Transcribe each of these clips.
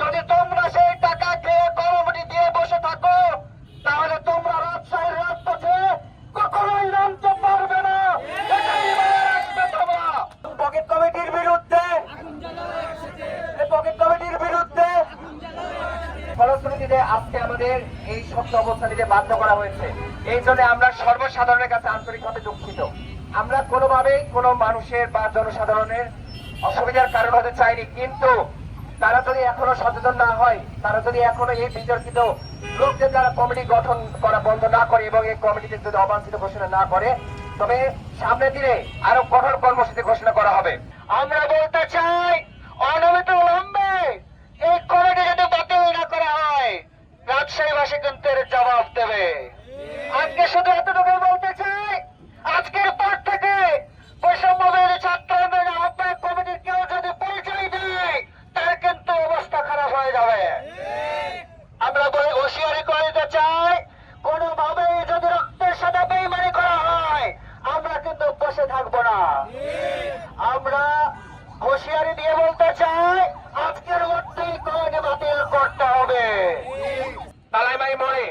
যদি তোমরা সেই টাকা খেয়ে কর্মটি দিয়ে বসে থাকো, তাহলে তোমরা রাজশাহীর রাজপথে কখনোই নামতে পারবে না। পকেট কমিটির বিরুদ্ধে পকেট কমিটির বিরুদ্ধে ফলশ্রুতিতে আজকে আমাদের এই শক্ত অবস্থা থেকে বাধ্য করা হয়েছে। এই জন্য আমরা সর্বসাধারণের কাছে আন্তরিকভাবে দুঃখিত। আমরা কোনোভাবেই কোনো মানুষের বা জনসাধারণের অসুবিধার কারণ হতে চাইনি, কিন্তু তারা যদি এখনও সচেতন না হয় তারা যদি এখনও এই বিতর্কিত লোকদের দ্বারা কমিটি গঠন করা বন্ধ না করে এবং এই কমিটিতে যদি অবাঞ্ছিত ঘোষণা না করে, তবে সামনের দিনে আরও কঠোর কর্মসূচি ঘোষণা করা হবে। আমরা বলতে চাই অনবিত লম্বে এই কমিটি যদি বাতিল না করা হয় রাজশাহী রাজশাহীবাসী কিন্তু জবাব দেবে। আজকে শুধু এতটুকু বলতে চাই আজকের পর থেকে বৈষম্যবের ছাত্র আন্দোলনের আহ্বায়ক কমিটির কেউ যদি পরিচয় দেয় তার কিন্তু অবস্থা খারাপ হয়ে যাবে আমরা বলে হুঁশিয়ারি করে দিতে চাই কোনোভাবে যদি রক্তের সাথে বেইমানি করা হয় আমরা কিন্তু বসে থাকব না আমরা হুঁশিয়ারি দিয়ে বলতে চাই, আজকের মধ্যেই কমিটি বাতিল করতে হবে। তালাইমাই মনে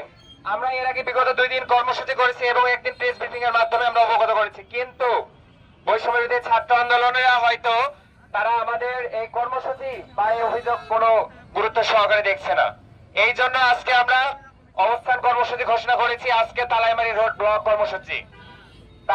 আমরা এর আগে বিগত দুই দিন কর্মসূচি করেছি এবং একদিন প্রেস ব্রিফিং এর মাধ্যমে আমরা অবগত করেছি। কিন্তু বৈষম্যবিরোধী ছাত্র আন্দোলনেরা হয়তো তারা আমাদের এই কর্মসূচি বা এই অভিযোগ কোনো গুরুত্ব সহকারে দেখছে না। এই জন্য আজকে আমরা অবস্থান কর্মসূচি ঘোষণা করেছি। আজকে তালাইমারি রোড ব্লক কর্মসূচি।